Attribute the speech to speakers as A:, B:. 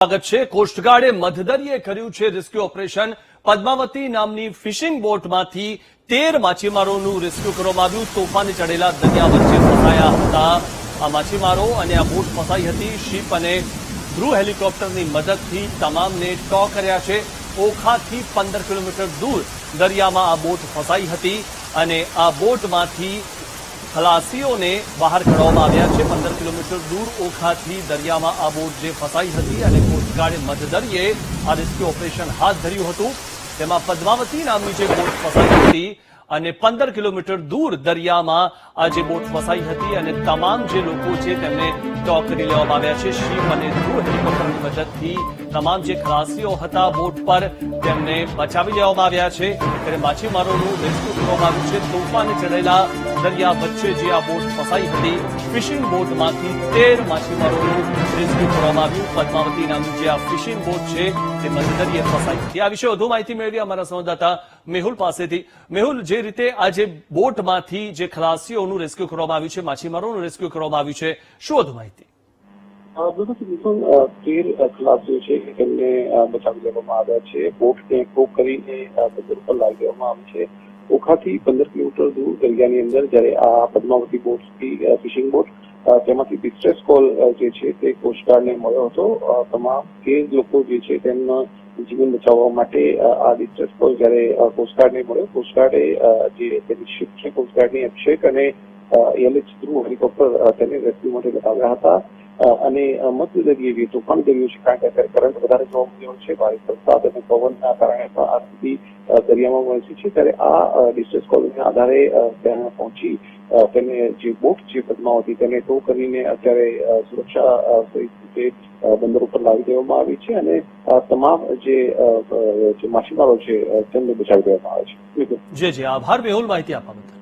A: સ્વાગત છે. કોસ્ટગાર્ડે મધદરીએ કર્યું છે રેસ્ક્યુ ઓપરેશન. પદ્માવતી નામની ફિશિંગ બોટમાંથી તેર માછીમારોનું રેસ્ક્યુ કરવામાં આવ્યું. તોફાને ચડેલા દરિયા વચ્ચે ફસાયા હતા. આ માછીમારો અને આ બોટ ફસાઈ હતી. શીપ અને ધ્રુવ હેલિકોપ્ટરની મદદથી તમામને ટો કર્યા છે. ઓખાથી પંદર કિલોમીટર દૂર દરિયામાં આ બોટ ફસાઈ હતી અને આ બોટમાંથી ખલાસીઓને બહાર કાઢવામાં આવ્યા છે. પંદર કિલોમીટર દૂર ઓખાથી દરિયામાં આ બોટ જે ફસાઈ હતી અને કોસ્ટગાર્ડે મધદરિયે આ રેસ્ક્યુ ઓપરેશન હાથ ધર્યું હતું. તેમાં પદ્માવતી નામની જે બોટ ફસાઈ હતી અને પંદર કિલોમીટર દૂર દરિયામાં આ જે બોટ ફસાઈ હતી અને તમામ જે લોકો છે તેમને ટો કરી આવ્યા છે શીપ અને ધ્રુવ હેલિકોપ્ટરની મદદથી તમામ જે ખલાસીઓ હતા બોટ પર તેમને બચાવી લેવામાં આવ્યા છે ત્યારે માછીમારોનું રેસ્ક્યુ કરવામાં આવ્યું છે તોફાને ચડેલા દરિયા વચ્ચે જે આ બોટ ફસાઈ હતી ફિશિંગ બોટમાંથી તેર માછીમારોનું રેસ્ક્યુ કરવામાં આવ્યું પદ્માવતી નામની જે આ ફિશિંગ બોટ છે તે મધદરિયે ફસાઈ હતી આ વિશે વધુ માહિતી મેળવી અમારા સંવાદદાતા મેહુલ પાસેથી. મેહુલ, જે રીતે આ જે બોટમાંથી જે ખલાસીઓનું રેસ્ક્યુ કરવામાં આવ્યું છે, માછીમારોનું રેસ્ક્યુ કરવામાં આવ્યું છે, શું વધુ માહિતી?
B: તેર ખલાસીઓ છે કે તેમને બચાવી લેવામાં આવ્યા છે? બોટને કોક કરીને બંદર પર લાવી દેવામાં આવી છે. ઓખાથી પંદર કિલોમીટર દૂર દરિયાની અંદર જ્યારે આ પદ્માવતી બોટથી ફિશિંગ બોટ તેમાંથી ડિસ્ટ્રેસ કોલ જે છે તે કોસ્ટગાર્ડને મળ્યો હતો. તમામ તેર લોકો જે છે તેમના જીવન બચાવવા માટે આ ડિસ્ટ્રેસ કોલ જ્યારે કોસ્ટગાર્ડને મળ્યો. કોસ્ટગાર્ડે જે તેની શિપ છે કોસ્ટગાર્ડની અભિષેક અને એલએચ થ્રુ હેલિકોપ્ટર તેને રેસ્ક્યુ માટે બતાવ્યા હતા. અને મધ્ય દરિયે જે તોફાન દરિયો છે. કારણ કે અત્યારે કરંટ વધારે જોવા મળ્યો છે. ભારે વરસાદ અને પવનના કારણે પણ આ સ્થિતિ દરિયામાં વરસી છે. ત્યારે આ ડિસ્ટન્સ કોલના આધારે ત્યાં પહોંચી તેને જે બોટ છે પદ્માવતી તેને ટો કરીને અત્યારે સુરક્ષા રીતે બંદર ઉપર લાવી દેવામાં આવી છે અને તમામ જે જે માછીમારો છે તેમને બચાવી દેવામાં આવે છે.
A: જે જે. આભાર. મેહુલ માહિતી આપવા બદલ.